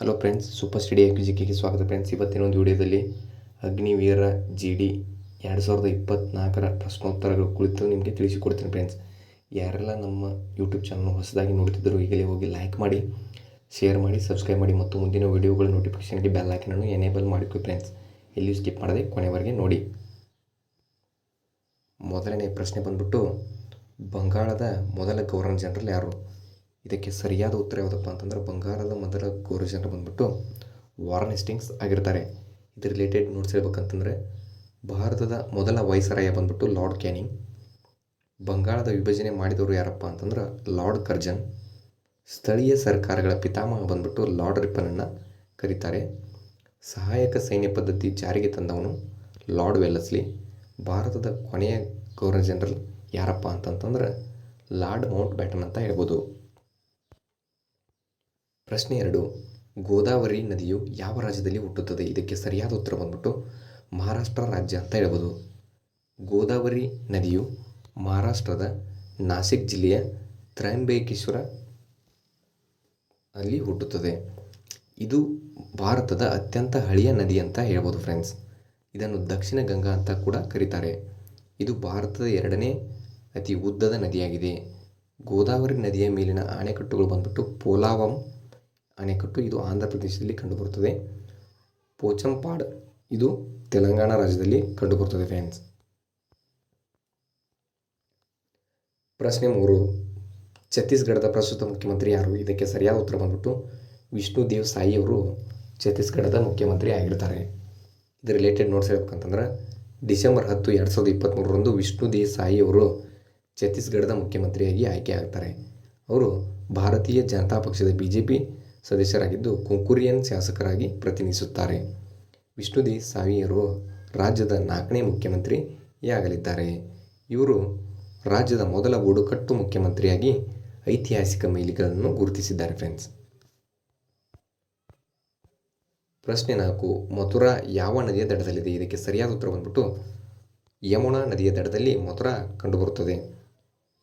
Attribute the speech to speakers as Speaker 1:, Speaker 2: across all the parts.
Speaker 1: Hello friends super study ಜಿಕೆಗೆ ಸ್ವಾಗತ friends. ಇವತ್ತಿನ ಒಂದು ವಿಡಿಯೋದಲ್ಲಿ ಅಗ್ನಿವೀರ ಜಿ ಡಿ ಎರಡು ಸಾವಿರದ ಇಪ್ಪತ್ತ್ನಾಲ್ಕರ ಪ್ರಶ್ನೋತ್ತರಗಳು ಕುರಿತು ನಿಮಗೆ ತಿಳಿಸಿಕೊಡ್ತೀನಿ ಫ್ರೆಂಡ್ಸ್. ಯಾರೆಲ್ಲ ನಮ್ಮ ಯೂಟ್ಯೂಬ್ ಚಾನಲ್ ಹೊಸದಾಗಿ ನೋಡ್ತಿದ್ದರು, ಈಗಲೇ ಹೋಗಿ ಲೈಕ್ ಮಾಡಿ ಶೇರ್ ಮಾಡಿ ಸಬ್ಸ್ಕ್ರೈಬ್ ಮಾಡಿ ಮತ್ತು ಮುಂದಿನ ವಿಡಿಯೋಗಳ ನೋಟಿಫಿಕೇಷನ್ಗೆ ಬೆಲ್ ನಾನು ಎನೇಬಲ್ ಮಾಡಿಕೊ ಫ್ರೆಂಡ್ಸ್. ಎಲ್ಲಿಯೂ ಸ್ಕಿಪ್ ಮಾಡದೆ ಕೊನೆವರೆಗೆ ನೋಡಿ. ಮೊದಲನೇ ಪ್ರಶ್ನೆ ಬಂದ್ಬಿಟ್ಟು, ಬಂಗಾಳದ ಮೊದಲ ಗವರ್ನರ್ ಜನರಲ್ ಯಾರು? ಇದಕ್ಕೆ ಸರಿಯಾದ ಉತ್ತರ ಯಾವುದಪ್ಪ ಅಂತಂದ್ರೆ ಬಂಗಾರದ ಮೊದಲ ಗವರ್ನರ್ ಜನರು ಬಂದ್ಬಿಟ್ಟು ವಾರನ್ ಹೆಸ್ಟಿಂಗ್ಸ್ ಆಗಿರ್ತಾರೆ. ಇದು ರಿಲೇಟೆಡ್ ನೋಟ್ಸ್ ಹೇಳ್ಬೇಕಂತಂದರೆ ಭಾರತದ ಮೊದಲ ವೈಸರಾಯ ಬಂದ್ಬಿಟ್ಟು ಲಾರ್ಡ್ ಕ್ಯಾನಿಂಗ್ ಬಂಗಾಳದ ವಿಭಜನೆ ಮಾಡಿದವರು ಯಾರಪ್ಪ ಅಂತಂದ್ರೆ ಲಾರ್ಡ್ ಕರ್ಜನ್ ಸ್ಥಳೀಯ ಸರ್ಕಾರಗಳ ಪಿತಾಮಹ ಬಂದ್ಬಿಟ್ಟು ಲಾರ್ಡ್ ರಿಪನನ್ನು ಕರೀತಾರೆ. ಸಹಾಯಕ ಸೈನ್ಯ ಪದ್ಧತಿ ಜಾರಿಗೆ ತಂದವನು ಲಾರ್ಡ್ ವೆಲ್ಲಸ್ಲಿ ಭಾರತದ ಕೊನೆಯ ಗವರ್ನರ್ ಜನರಲ್ ಯಾರಪ್ಪ ಅಂತಂತಂದ್ರೆ ಲಾರ್ಡ್ ಮೌಂಟ್ ಬ್ಯಾಟನ್ ಅಂತ ಹೇಳ್ಬೋದು. ಪ್ರಶ್ನೆ ಎರಡು, ಗೋದಾವರಿ ನದಿಯು ಯಾವ ರಾಜ್ಯದಲ್ಲಿ ಹುಟ್ಟುತ್ತದೆ? ಇದಕ್ಕೆ ಸರಿಯಾದ ಉತ್ತರ ಬಂದ್ಬಿಟ್ಟು ಮಹಾರಾಷ್ಟ್ರ ರಾಜ್ಯ ಅಂತ ಹೇಳ್ಬೋದು. ಗೋದಾವರಿ ನದಿಯು ಮಹಾರಾಷ್ಟ್ರದ ನಾಸಿಕ್ ಜಿಲ್ಲೆಯ ತ್ರಯಂಬೇಕೇಶ್ವರ ಅಲ್ಲಿ ಹುಟ್ಟುತ್ತದೆ. ಇದು ಭಾರತದ ಅತ್ಯಂತ ಹಳೆಯ ನದಿ ಅಂತ ಹೇಳ್ಬೋದು ಫ್ರೆಂಡ್ಸ್ ಇದನ್ನು ದಕ್ಷಿಣ ಗಂಗಾ ಅಂತ ಕೂಡ ಕರೀತಾರೆ. ಇದು ಭಾರತದ ಎರಡನೇ ಅತಿ ಉದ್ದದ ನದಿಯಾಗಿದೆ. ಗೋದಾವರಿ ನದಿಯ ಮೇಲಿನ ಅಣೆಕಟ್ಟುಗಳು ಬಂದ್ಬಿಟ್ಟು ಪೋಲಾವಂ ಅಣೆಕಟ್ಟು ಇದು ಆಂಧ್ರ ಪ್ರದೇಶದಲ್ಲಿ ಕಂಡುಬರುತ್ತದೆ. ಪೋಚಂಪಾಡ್ ಇದು ತೆಲಂಗಾಣ ರಾಜ್ಯದಲ್ಲಿ ಕಂಡುಬರುತ್ತದೆ ಫ್ರೆಂಡ್ಸ್ ಪ್ರಶ್ನೆ ಮೂರು. ಛತ್ತೀಸ್ಗಢದ ಪ್ರಸ್ತುತ ಮುಖ್ಯಮಂತ್ರಿ ಯಾರು? ಇದಕ್ಕೆ ಸರಿಯಾದ ಉತ್ತರ ಬಂದ್ಬಿಟ್ಟು ವಿಷ್ಣು ದೇವ್ ಸಾಯಿ ಅವರು ಛತ್ತೀಸ್ಗಢದ ಮುಖ್ಯಮಂತ್ರಿ ಆಗಿರ್ತಾರೆ. ಇದು ರಿಲೇಟೆಡ್ ನೋಟ್ಸ್ ಹೇಳ್ಬೇಕಂತಂದ್ರೆ ಡಿಸೆಂಬರ್ ಹತ್ತು ಎರಡು ಸಾವಿರದ ಇಪ್ಪತ್ತ್ಮೂರರಂದು ವಿಷ್ಣು ದೇವ್ ಸಾಯಿ ಅವರು ಛತ್ತೀಸ್ಗಢದ ಮುಖ್ಯಮಂತ್ರಿಯಾಗಿ ಆಯ್ಕೆ ಆಗ್ತಾರೆ. ಅವರು ಭಾರತೀಯ ಜನತಾ ಪಕ್ಷದ ಬಿ ಜೆ ಪಿ ಸದಸ್ಯರಾಗಿದ್ದು ಕುಂಕುರಿಯನ್ ಶಾಸಕರಾಗಿ ಪ್ರತಿನಿಧಿಸುತ್ತಾರೆ. ವಿಷ್ಣುದಿ ಸಾವಿಯರು ರಾಜ್ಯದ ನಾಲ್ಕನೇ ಮುಖ್ಯಮಂತ್ರಿಯಾಗಲಿದ್ದಾರೆ ಇವರು ರಾಜ್ಯದ ಮೊದಲ ಬುಡಕಟ್ಟು ಮುಖ್ಯಮಂತ್ರಿಯಾಗಿ ಐತಿಹಾಸಿಕ ಮೈಲಿಗಳನ್ನು ಗುರುತಿಸಿದ್ದಾರೆ ಫ್ರೆಂಡ್ಸ್ ಪ್ರಶ್ನೆ ನಾಲ್ಕು, ಮಥುರಾ ಯಾವ ನದಿಯ ದಡದಲ್ಲಿದೆ? ಇದಕ್ಕೆ ಸರಿಯಾದ ಉತ್ತರ ಬಂದ್ಬಿಟ್ಟು ಯಮುನಾ ನದಿಯ ದಡದಲ್ಲಿ ಮಥುರಾ ಕಂಡುಬರುತ್ತದೆ.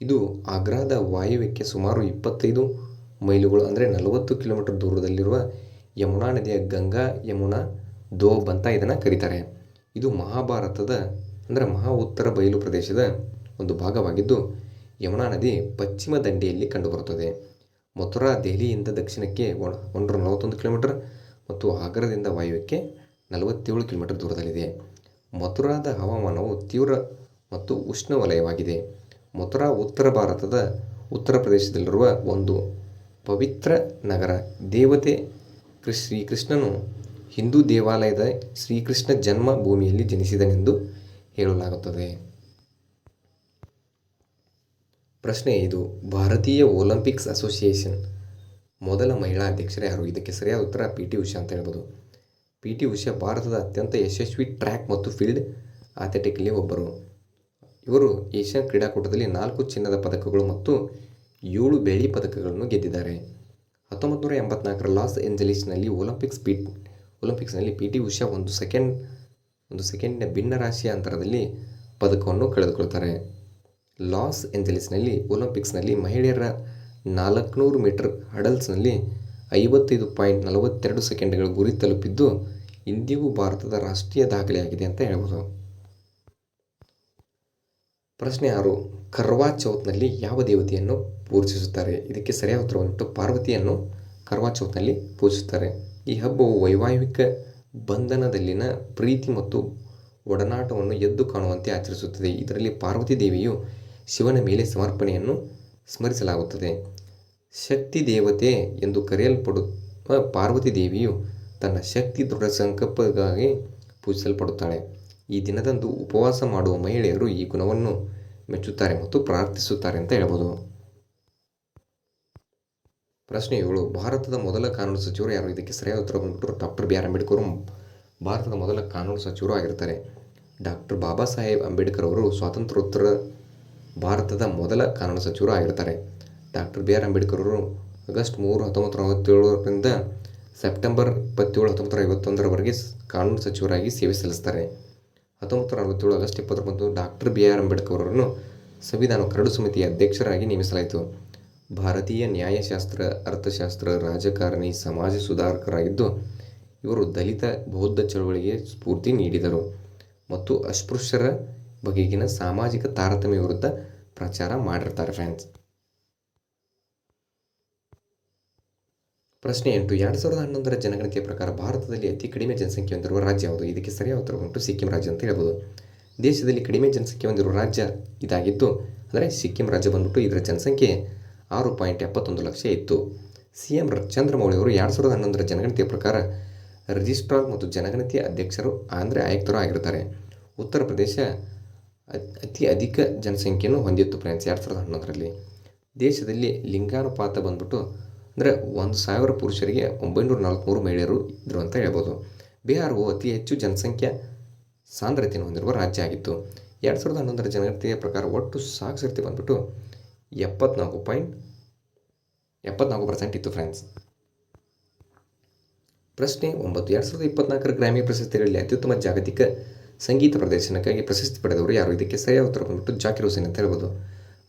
Speaker 1: ಇದು ಆಗ್ರಾದ ವಾಯುವ್ಯಕ್ಕೆ ಸುಮಾರು ಇಪ್ಪತ್ತೈದು ಮೈಲುಗಳು ಅಂದರೆ ನಲವತ್ತು ಕಿಲೋಮೀಟರ್ ದೂರದಲ್ಲಿರುವ ಯಮುನಾ ನದಿಯ ಗಂಗಾ ಯಮುನಾ ದೋಬ್ ಅಂತ ಇದನ್ನು ಕರೀತಾರೆ. ಇದು ಮಹಾಭಾರತದ ಅಂದರೆ ಮಹಾ ಉತ್ತರ ಬಯಲು ಪ್ರದೇಶದ ಒಂದು ಭಾಗವಾಗಿದ್ದು, ಯಮುನಾ ನದಿ ಪಶ್ಚಿಮ ದಂಡೆಯಲ್ಲಿ ಕಂಡುಬರುತ್ತದೆ. ಮಥುರಾ ದೆಹಲಿಯಿಂದ ದಕ್ಷಿಣಕ್ಕೆ ಒಂದರ ನಲವತ್ತೊಂದು ಕಿಲೋಮೀಟರ್ ಮತ್ತು ಆಗ್ರಾದಿಂದ ವಾಯುವ್ಯಕ್ಕೆ ನಲವತ್ತೇಳು ಕಿಲೋಮೀಟರ್ ದೂರದಲ್ಲಿದೆ. ಮಥುರಾದ ಹವಾಮಾನವು ತೀವ್ರ ಮತ್ತು ಉಷ್ಣವಲಯವಾಗಿದೆ ಮಥುರಾ ಉತ್ತರ ಭಾರತದ ಉತ್ತರ ಪ್ರದೇಶದಲ್ಲಿರುವ ಒಂದು ಪವಿತ್ರ ನಗರ ದೇವತೆ ಶ್ರೀಕೃಷ್ಣನು ಹಿಂದೂ ದೇವಾಲಯದ ಶ್ರೀಕೃಷ್ಣ ಜನ್ಮ ಭೂಮಿಯಲ್ಲಿ ಜನಿಸಿದನೆಂದು ಹೇಳಲಾಗುತ್ತದೆ. ಪ್ರಶ್ನೆ ಇದು, ಭಾರತೀಯ ಒಲಿಂಪಿಕ್ಸ್ ಅಸೋಸಿಯೇಷನ್ ಮೊದಲ ಮಹಿಳಾ ಅಧ್ಯಕ್ಷರು ಯಾರು? ಇದಕ್ಕೆ ಸರಿಯಾದ ಉತ್ತರ ಪಿ ಟಿ ಉಷಾ ಅಂತ ಹೇಳ್ಬೋದು. ಪಿ ಟಿ ಉಷಾ ಭಾರತದ ಅತ್ಯಂತ ಯಶಸ್ವಿ ಟ್ರ್ಯಾಕ್ ಮತ್ತು ಫೀಲ್ಡ್ ಅಥ್ಲೆಟಿಕ್ಲಿ ಒಬ್ಬರು. ಇವರು ಏಷ್ಯನ್ ಕ್ರೀಡಾಕೂಟದಲ್ಲಿ ನಾಲ್ಕು ಚಿನ್ನದ ಪದಕಗಳು ಮತ್ತು ಏಳು ಬೆಳ್ಳಿ ಪದಕಗಳನ್ನು ಗೆದ್ದಿದ್ದಾರೆ. ಹತ್ತೊಂಬತ್ತು ನೂರ ಎಂಬತ್ನಾಲ್ಕರ ಲಾಸ್ ಏಂಜಲೀಸ್ನಲ್ಲಿ ಒಲಿಂಪಿಕ್ಸ್ ಪಿ, ಒಲಿಂಪಿಕ್ಸ್ನಲ್ಲಿ ಪಿ ಟಿ ಉಷಾ ಒಂದು ಸೆಕೆಂಡ್, ಒಂದು ಸೆಕೆಂಡ್ನ ಭಿನ್ನರಾಶಿಯ ಅಂತರದಲ್ಲಿ ಪದಕವನ್ನು ಕಳೆದುಕೊಳ್ತಾರೆ. ಲಾಸ್ ಏಂಜಲೀಸ್ನಲ್ಲಿ ಒಲಿಂಪಿಕ್ಸ್ನಲ್ಲಿ ಮಹಿಳೆಯರ ನಾಲ್ಕುನೂರು ಮೀಟರ್ ಹಡಲ್ಸ್ನಲ್ಲಿ ಐವತ್ತೈದು ಪಾಯಿಂಟ್ ನಲವತ್ತೆರಡು ಸೆಕೆಂಡ್ಗಳ ಗುರಿ ತಲುಪಿದ್ದು ಇಂದಿಗೂ ಭಾರತದ ರಾಷ್ಟ್ರೀಯ ದಾಖಲೆಯಾಗಿದೆ ಅಂತ ಹೇಳ್ಬೋದು. ಪ್ರಶ್ನೆ ಆರು, ಕರ್ವಾ ಚೌತ್ನಲ್ಲಿ ಯಾವ ದೇವತೆಯನ್ನು ಪೂಜಿಸುತ್ತಾರೆ? ಇದಕ್ಕೆ ಸರಿಯಾದ ಉತ್ತರ ಪಾರ್ವತಿಯನ್ನು ಕರ್ವಾ ಚೌತ್ನಲ್ಲಿ ಪೂಜಿಸುತ್ತಾರೆ. ಈ ಹಬ್ಬವು ವೈವಾಹಿಕ ಬಂಧನದಲ್ಲಿನ ಪ್ರೀತಿ ಮತ್ತು ಒಡನಾಟವನ್ನು ಎದ್ದು ಕಾಣುವಂತೆ ಆಚರಿಸುತ್ತದೆ. ಇದರಲ್ಲಿ ಪಾರ್ವತಿ ದೇವಿಯು ಶಿವನ ಮೇಲೆ ಸಮರ್ಪಣೆಯನ್ನು ಸ್ಮರಿಸಲಾಗುತ್ತದೆ. ಶಕ್ತಿ ದೇವತೆ ಎಂದು ಕರೆಯಲ್ಪಡುವ ಪಾರ್ವತಿ ದೇವಿಯು ತನ್ನ ಶಕ್ತಿ ದೃಢ ಸಂಕಲ್ಪಕ್ಕಾಗಿ ಪೂಜಿಸಲ್ಪಡುತ್ತಾಳೆ. ಈ ದಿನದಂದು ಉಪವಾಸ ಮಾಡುವ ಮಹಿಳೆಯರು ಈ ಗುಣವನ್ನು ಮೆಚ್ಚುತ್ತಾರೆ ಮತ್ತು ಪ್ರಾರ್ಥಿಸುತ್ತಾರೆ ಅಂತ ಹೇಳ್ಬೋದು. ಪ್ರಶ್ನೆ ಏಳು, ಭಾರತದ ಮೊದಲ ಕಾನೂನು ಸಚಿವರು ಯಾರು? ಇದಕ್ಕೆ ಸರಿಯಾದ ಉತ್ತರ ಬಂದ್ಬಿಟ್ಟರು ಡಾಕ್ಟರ್ ಬಿ ಆರ್ ಅಂಬೇಡ್ಕರ್. ಭಾರತದ ಮೊದಲ ಕಾನೂನು ಸಚಿವರು ಆಗಿರ್ತಾರೆ. ಡಾಕ್ಟರ್ ಬಾಬಾ ಸಾಹೇಬ್ ಅಂಬೇಡ್ಕರ್ ಅವರು ಸ್ವಾತಂತ್ರ್ಯೋತ್ತರ ಭಾರತದ ಮೊದಲ ಕಾನೂನು ಸಚಿವರು ಆಗಿರ್ತಾರೆ. ಡಾಕ್ಟರ್ ಬಿ ಆರ್ ಅಂಬೇಡ್ಕರ್ ಅವರು ಆಗಸ್ಟ್ ಮೂರು ಹತ್ತೊಂಬತ್ತು ನೂರ ಸೆಪ್ಟೆಂಬರ್ ಇಪ್ಪತ್ತೇಳು ಹತ್ತೊಂಬತ್ತು ನೂರ ಐವತ್ತೊಂದರವರೆಗೆ ಕಾನೂನು ಸಚಿವರಾಗಿ ಸೇವೆ ಸಲ್ಲಿಸ್ತಾರೆ. ಹತ್ತೊಂಬತ್ತು ನೂರ ಅರವತ್ತೇಳು ಆಗಸ್ಟ್ ಇಪ್ಪತ್ತೊಂಬತ್ತು ಡಾಕ್ಟರ್ ಬಿ ಆರ್ ಅಂಬೇಡ್ಕರ್ ಅವರನ್ನು ಸಂವಿಧಾನ ಕರಡು ಸಮಿತಿಯ ಅಧ್ಯಕ್ಷರಾಗಿ ನೇಮಿಸಲಾಯಿತು. ಭಾರತೀಯ ನ್ಯಾಯಶಾಸ್ತ್ರ, ಅರ್ಥಶಾಸ್ತ್ರ, ರಾಜಕಾರಣಿ, ಸಮಾಜ ಸುಧಾರಕರಾಗಿದ್ದು ಇವರು ದಲಿತ, ಬೌದ್ಧ ಚಳವಳಿಗೆ ಸ್ಫೂರ್ತಿ ನೀಡಿದರು ಮತ್ತು ಅಸ್ಪೃಶ್ಯರ ಬಗೆಗಿನ ಸಾಮಾಜಿಕ ತಾರತಮ್ಯ ವಿರುದ್ಧ ಪ್ರಚಾರ ಮಾಡಿರ್ತಾರೆ ಫ್ರೆಂಡ್ಸ್. ಪ್ರಶ್ನೆ ಎಂಟು. ಎರಡು ಸಾವಿರದ ಹನ್ನೊಂದರ ಜನಗಣತಿಯ ಪ್ರಕಾರ ಭಾರತದಲ್ಲಿ ಅತಿ ಕಡಿಮೆ ಜನಸಂಖ್ಯೆ ಹೊಂದಿರುವ ರಾಜ್ಯ ಯಾವುದು? ಇದಕ್ಕೆ ಸರಿಯಾದ ಉತ್ತರ ಉಂಟು. ಸಿಕ್ಕಿಂ ರಾಜ್ಯ ಅಂತ ಹೇಳ್ಬೋದು. ದೇಶದಲ್ಲಿ ಕಡಿಮೆ ಜನಸಂಖ್ಯೆ ಹೊಂದಿರುವ ರಾಜ್ಯ ಇದಾಗಿತ್ತು ಅಂದರೆ ಸಿಕ್ಕಿಂ ರಾಜ್ಯ ಬಂದ್ಬಿಟ್ಟು ಇದರ ಜನಸಂಖ್ಯೆ ಆರು ಪಾಯಿಂಟ್ ಎಪ್ಪತ್ತೊಂದು ಲಕ್ಷ ಇತ್ತು. ಸಿ ಎಂ ಚಂದ್ರಮೌಳಿ ಅವರು ಎರಡು ಸಾವಿರದ ಹನ್ನೊಂದರ ಜನಗಣತಿಯ ಪ್ರಕಾರ ರಿಜಿಸ್ಟ್ರಾರ್ ಮತ್ತು ಜನಗಣತಿಯ ಅಧ್ಯಕ್ಷರು ಅಂದರೆ ಆಯುಕ್ತರು ಆಗಿರ್ತಾರೆ ಉತ್ತರ ಪ್ರದೇಶ ಅತ್- ಅಧಿಕ ಜನಸಂಖ್ಯೆಯನ್ನು ಹೊಂದಿತ್ತು ಫ್ರೆಂಡ್ಸ್ ಎರಡು ಸಾವಿರದ ಹನ್ನೊಂದರಲ್ಲಿ. ದೇಶದಲ್ಲಿ ಲಿಂಗಾನುಪಾತ ಬಂದ್ಬಿಟ್ಟು ಅಂದರೆ ಒಂದು ಸಾವಿರ ಪುರುಷರಿಗೆ ಒಂಬೈನೂರ ನಾಲ್ಕುನೂರು ಮಹಿಳೆಯರು ಇದ್ದರು ಅಂತ ಹೇಳ್ಬೋದು. ಬಿಹಾರವು ಅತಿ ಹೆಚ್ಚು ಜನಸಂಖ್ಯಾ ಸಾಂದ್ರತೆಯನ್ನು ಹೊಂದಿರುವ ರಾಜ್ಯ ಆಗಿತ್ತು. ಎರಡು ಸಾವಿರದ ಹನ್ನೊಂದರ ಜನಗಣತಿಯ ಪ್ರಕಾರ ಒಟ್ಟು ಸಾಕ್ಷರತೆ ಬಂದ್ಬಿಟ್ಟು ಎಪ್ಪತ್ನಾಲ್ಕು ಪಾಯಿಂಟ್, ಎಪ್ಪತ್ನಾಲ್ಕು ಪರ್ಸೆಂಟ್ ಇತ್ತು ಫ್ರೆಂಡ್ಸ್ ಪ್ರಶ್ನೆ ಒಂಬತ್ತು. ಎರಡು ಸಾವಿರದ ಇಪ್ಪತ್ನಾಲ್ಕರ ಗ್ರಾಮೀ ಪ್ರಶಸ್ತಿಗಳಲ್ಲಿ ಅತ್ಯುತ್ತಮ ಜಾಗತಿಕ ಸಂಗೀತ ಪ್ರದರ್ಶನಕ್ಕಾಗಿ ಪ್ರಶಸ್ತಿ ಪಡೆದವರು ಯಾರು? ಇದಕ್ಕೆ ಸರಿಯಾದ ಉತ್ತರ ಬಂದ್ಬಿಟ್ಟು ಜಾಕಿರ್ ಹುಸೇನ್ ಅಂತ ಹೇಳ್ಬೋದು.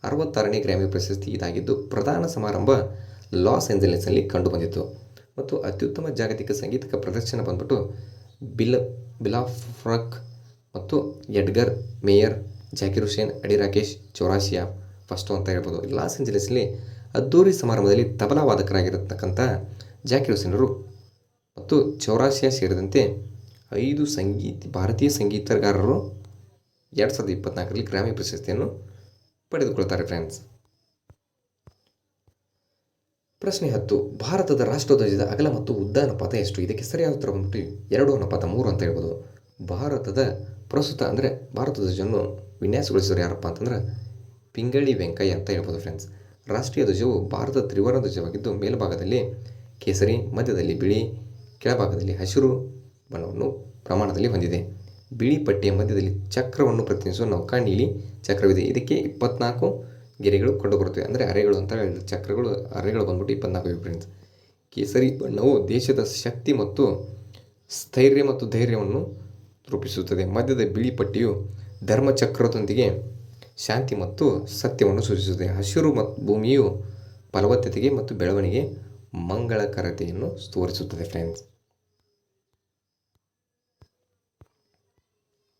Speaker 1: ಅರವತ್ತಾರನೇ ಗ್ರಾಮಿ ಪ್ರಶಸ್ತಿ ಇದಾಗಿದ್ದು ಪ್ರಧಾನ ಸಮಾರಂಭ ಲಾಸ್ ಏಂಜಲೀಸ್ನಲ್ಲಿ ಕಂಡುಬಂದಿತ್ತು. ಮತ್ತು ಅತ್ಯುತ್ತಮ ಜಾಗತಿಕ ಸಂಗೀತಕ ಪ್ರದರ್ಶನ ಬಂದ್ಬಿಟ್ಟು ಬಿಲ್, ಬಿಲಾಫ್ರಕ್ ಮತ್ತು ಎಡ್ಗರ್, ಮೇಯರ್, ಜಾಕಿರ್ ಹುಸೇನ್, ಅಡಿ ರಾಕೇಶ್, ಚೌರಾಸಿಯಾ ಫಸ್ಟು ಅಂತ ಹೇಳ್ಬೋದು. ಲಾಸ್ ಏಂಜಲೀಸಲ್ಲಿ ಅದ್ದೂರಿ ಸಮಾರಂಭದಲ್ಲಿ ತಬಲಾ ವಾದಕರಾಗಿರತಕ್ಕಂಥ ಜಾಕಿರ್ ಹುಸೇನರು ಮತ್ತು ಚೌರಾಸಿಯಾ ಸೇರಿದಂತೆ ಐದು ಸಂಗೀತ, ಭಾರತೀಯ ಸಂಗೀತಗಾರರು ಎರಡು ಸಾವಿರದ ಇಪ್ಪತ್ನಾಲ್ಕರಲ್ಲಿ ಗ್ರಾಮಿ ಪ್ರಶಸ್ತಿಯನ್ನು ಪಡೆದುಕೊಳ್ತಾರೆ ಫ್ರೆಂಡ್ಸ್. ಪ್ರಶ್ನೆ ಹತ್ತು, ಭಾರತದ ರಾಷ್ಟ್ರಧ್ವಜದ ಅಗಲ ಮತ್ತು ಉದ್ದ ಅನುಪಾತ ಎಷ್ಟು? ಇದಕ್ಕೆ ಸರಿಯಾದ ಉತ್ತರ ಬಂದ್ಬಿಟ್ಟು ಎರಡು ಅನುಪಾತ ಮೂರು ಅಂತ ಹೇಳ್ಬೋದು. ಭಾರತದ ಪ್ರಸ್ತುತ ಅಂದರೆ ಭಾರತ ಧ್ವಜವನ್ನು ವಿನ್ಯಾಸಗೊಳಿಸಿದ್ರು ಯಾರಪ್ಪ ಅಂತಂದ್ರೆ ಪಿಂಗಳಿ ವೆಂಕಯ್ಯ ಅಂತ ಹೇಳ್ಬೋದು ಫ್ರೆಂಡ್ಸ್ ರಾಷ್ಟ್ರೀಯ ಧ್ವಜವು ಭಾರತದ ತ್ರಿವರ್ಣ ಧ್ವಜವಾಗಿದ್ದು ಮೇಲ್ಭಾಗದಲ್ಲಿ ಕೇಸರಿ, ಮಧ್ಯದಲ್ಲಿ ಬಿಳಿ, ಕೆಳಭಾಗದಲ್ಲಿ ಹಸಿರು ಬಣ್ಣವನ್ನು ಪ್ರಮಾಣದಲ್ಲಿ ಹೊಂದಿದೆ. ಬಿಳಿ ಪಟ್ಟಿಯ ಮಧ್ಯದಲ್ಲಿ ಚಕ್ರವನ್ನು ಪ್ರತಿನಿಧಿಸುವ ನೌಕಾ ನೀಲಿ ಚಕ್ರವಿದೆ. ಇದಕ್ಕೆ ಇಪ್ಪತ್ನಾಲ್ಕು ಗೆರೆಗಳು ಕಂಡುಬರುತ್ತವೆ. ಅಂದರೆ ಅರೆಗಳು ಅಂತ ಹೇಳಿದ್ರು. ಚಕ್ರಗಳು, ಅರೆಗಳು ಬಂದ್ಬಿಟ್ಟು ಇಪ್ಪತ್ನಾಲ್ಕು ಫ್ರೆಂಡ್ಸ್ ಕೇಸರಿ ಬಣ್ಣವು ದೇಶದ ಶಕ್ತಿ ಮತ್ತು ಸ್ಥೈರ್ಯ ಮತ್ತು ಧೈರ್ಯವನ್ನು ರೂಪಿಸುತ್ತದೆ. ಮಧ್ಯದ ಬಿಳಿ ಪಟ್ಟಿಯು ಧರ್ಮಚಕ್ರದೊಂದಿಗೆ ಶಾಂತಿ ಮತ್ತು ಸತ್ಯವನ್ನು ಸೂಚಿಸುತ್ತದೆ. ಹಸಿರು ಮತ್ತು ಭೂಮಿಯು ಫಲವತ್ತತೆಗೆ ಮತ್ತು ಬೆಳವಣಿಗೆ ಮಂಗಳಕರತೆಯನ್ನು ತೋರಿಸುತ್ತದೆ ಫ್ರೆಂಡ್ಸ್